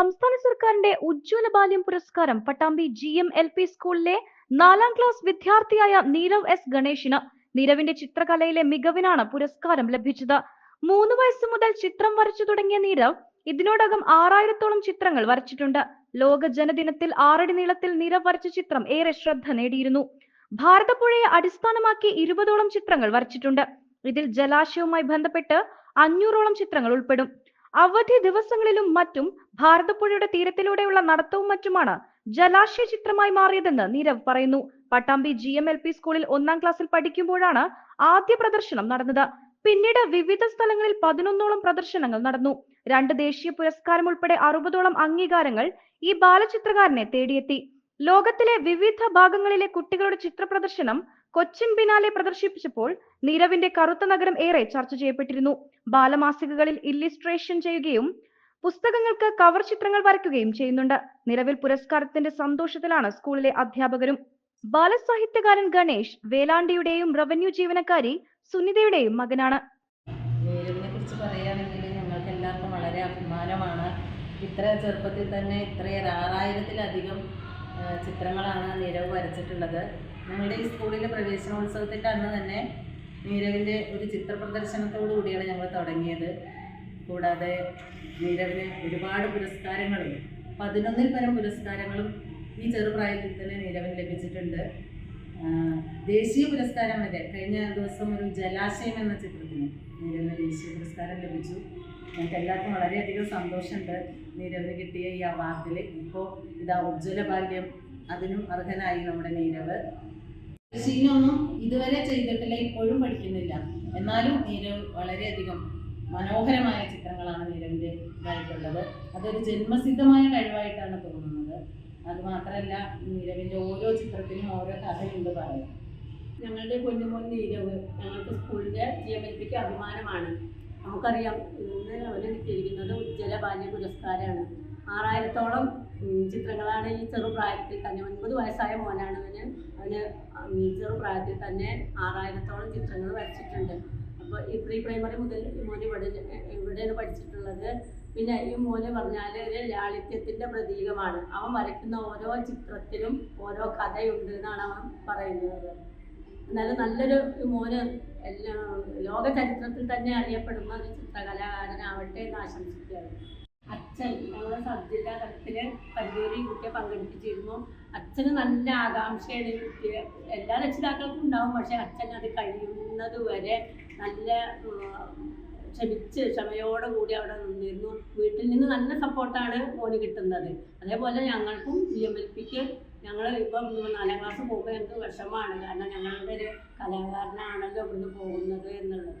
സംസ്ഥാന സർക്കാരിന്റെ ഉജ്ജ്വല ബാല്യം പുരസ്കാരം Pattambi G M L P സ്കൂളിലെ നാലാം ക്ലാസ് വിദ്യാർത്ഥിയായ നീരവ് എസ് ഗണേഷിന് നീരവിന്റെ ചിത്രകലയിലെ മികവിനാണ് പുരസ്കാരം ലഭിച്ചത്. മൂന്ന് വയസ്സ് മുതൽ ചിത്രം വരച്ചു തുടങ്ങിയ നീരവ് ഇതിനോടകം ആറായിരത്തോളം ചിത്രങ്ങൾ വരച്ചിട്ടുണ്ട്. ലോക ജനദിനത്തിൽ ആറടി നീളത്തിൽ നീരവ് വരച്ച ചിത്രം ഏറെ ശ്രദ്ധ നേടിയിരുന്നു. ഭാരതപ്പുഴയെ അടിസ്ഥാനമാക്കി ഇരുപതോളം ചിത്രങ്ങൾ വരച്ചിട്ടുണ്ട്. ഇതിൽ ജലാശയവുമായി ബന്ധപ്പെട്ട് അഞ്ഞൂറോളം ചിത്രങ്ങൾ ഉൾപ്പെടും. അവധി ദിവസങ്ങളിലും മറ്റും ഭാരതപ്പുഴയുടെ തീരത്തിലൂടെയുള്ള നടത്തവും മറ്റുമാണ് ജലാശയ ചിത്രമായി മാറിയതെന്ന് നീരവ് പറയുന്നു. Pattambi G M L P സ്കൂളിൽ ഒന്നാം ക്ലാസ്സിൽ പഠിക്കുമ്പോഴാണ് ആദ്യ പ്രദർശനം നടന്നത്. പിന്നീട് വിവിധ സ്ഥലങ്ങളിൽ പതിനൊന്നോളം പ്രദർശനങ്ങൾ നടന്നു. രണ്ട് ദേശീയ പുരസ്കാരം ഉൾപ്പെടെ അറുപതോളം അംഗീകാരങ്ങൾ ഈ ബാലചിത്രകാരനെ തേടിയെത്തി. ലോകത്തിലെ വിവിധ ഭാഗങ്ങളിലെ കുട്ടികളുടെ ചിത്ര പ്രദർശനം കൊച്ചിൻ ബിനാലെ പ്രദർശിപ്പിച്ചപ്പോൾ നീരവിന്റെ കറുത്ത നഗരം ഏറെ ചർച്ച ചെയ്യപ്പെട്ടിരുന്നു. ബാലമാസികകളിൽ ഇല്ലിസ്ട്രേഷൻ ചെയ്യുകയും പുസ്തകങ്ങൾക്ക് കവർ ചിത്രങ്ങൾ വരയ്ക്കുകയും ചെയ്യുന്നുണ്ട്. നിലവിൽ പുരസ്കാരത്തിന്റെ സന്തോഷത്തിലാണ് സ്കൂളിലെ അധ്യാപകരും. ബാലസാഹിത്യകാരൻ ഗണേഷ് വേലാണ്ടിയുടെയും റവന്യൂ ജീവനക്കാരി സുനിതയുടെയും മകനാണ്. വളരെ അഭിമാനമാണ്. ഇത്ര ചെറുപ്പത്തിൽ തന്നെ ഇത്രയേറെ ആറായിരത്തിലധികം ചിത്രങ്ങളാണ് നിരവ് വരച്ചിട്ടുള്ളത്. ഞങ്ങളുടെ ഈ സ്കൂളിലെ പ്രവേശനോത്സവത്തിന്റെ അന്ന് തന്നെ നീരവിന്റെ ഒരു ചിത്ര പ്രദർശനത്തോടു കൂടിയാണ് ഞങ്ങൾ തുടങ്ങിയത്. കൂടാതെ നീരവിന് ഒരുപാട് പുരസ്കാരങ്ങളും പതിനൊന്നിൽ പരം പുരസ്കാരങ്ങളും ഈ ചെറുപ്രായത്തിൽ തന്നെ നീരവിന് ലഭിച്ചിട്ടുണ്ട്. ദേശീയ പുരസ്കാരം വരെ കഴിഞ്ഞ ദിവസം ഒരു ജലാശയം എന്ന ചിത്രത്തിന് നീരവിന് ദേശീയ പുരസ്കാരം ലഭിച്ചു. ഞങ്ങൾക്ക് എല്ലാവർക്കും വളരെയധികം സന്തോഷമുണ്ട് നീരവിന് കിട്ടിയ ഈ അവാർഡിൽ. ഇപ്പോൾ ഇതാ ഉജ്ജ്വല ബാല്യം അതിനും അർഹനായി നമ്മുടെ നീരവ്. കൃഷിയിലൊന്നും ഇതുവരെ ചെയ്തിട്ടില്ല ഇപ്പോഴും പഠിക്കുന്നില്ല. എന്നാലും നീരവ് വളരെയധികം മനോഹരമായ ചിത്രങ്ങളാണ് നീരവിന്റെ ഇതായിട്ടുള്ളത്. അതൊരു ജന്മസിദ്ധമായ കഴിവായിട്ടാണ് തോന്നുന്നത്. അത് അതുമാത്രമല്ല നീരവിന്റെ ഓരോ ചിത്രത്തിനും ഓരോ കഥയുണ്ട് പറയാം ഞങ്ങളുടെ കുഞ്ഞുമോൻ നീരവ് ഞങ്ങൾക്ക് സ്കൂളിന്റെ ജി എം എൽ പിക്ക് അഭിമാനമാണ്. നമുക്കറിയാം ഇന്ന് അവന് കിട്ടിയിരിക്കുന്നത് ഉജ്ജ്വല ബാല്യ പുരസ്കാരമാണ് ആറായിരത്തോളം ചിത്രങ്ങളാണ് ഈ ചെറുപ്രായത്തിൽ തന്നെ ഒൻപത് വയസ്സായ മോനാണ് അവന്. അവന് ചെറുപ്രായത്തിൽ തന്നെ ആറായിരത്തോളം ചിത്രങ്ങൾ വരച്ചിട്ടുണ്ട്. അപ്പോൾ ഈ പ്രീ പ്രൈമറി മുതൽ ഈ മോൻ ഇവിടെ ഇവിടെയാണ് പഠിച്ചിട്ടുള്ളത്. പിന്നെ ഈ മോന് പറഞ്ഞാൽ ഒരു ലാളിത്യത്തിന്റെ പ്രതീകമാണ്. അവൻ വരയ്ക്കുന്ന ഓരോ ചിത്രത്തിലും ഓരോ കഥയുണ്ട് എന്നാണ് അവൻ പറയുന്നത്. എന്നാലും നല്ലൊരു മോന് എല്ലാ ലോക ചരിത്രത്തിൽ തന്നെ അറിയപ്പെടുന്ന ഒരു ചിത്രകലാകാരനാവട്ടെ എന്ന് ആശംസിക്കുകയാണ്. അച്ഛൻ ഞങ്ങളുടെ സബ്ജില്ലാ ജില്ലാ തലത്തിൽ കല്ലൂരി കുട്ടിയെ പങ്കെടുപ്പിച്ചിരുന്നു. അച്ഛന് നല്ല ആകാംക്ഷയാണ് കുട്ടിയെ. എല്ലാ രക്ഷിതാക്കൾക്കും ഉണ്ടാവും പക്ഷെ അച്ഛൻ അത് കഴിയുന്നത് വരെ നല്ല ക്ഷമിച്ച് ക്ഷമയോടെ കൂടി അവിടെ നിന്നിരുന്നു. വീട്ടിൽ നിന്ന് നല്ല സപ്പോർട്ടാണ് മോന് കിട്ടുന്നത്. അതേപോലെ ഞങ്ങൾക്കും ജി എം എൽ പിക്ക് ഞങ്ങൾ ഇപ്പം നാലാം ക്ലാസ് പോകുമ്പോൾ ഞങ്ങൾക്ക് വിഷമമാണ്. കാരണം ഞങ്ങളുടെ ഒരു കലാകാരനാണല്ലോ ഇവിടുന്ന് പോകുന്നത് എന്നുള്ളത്.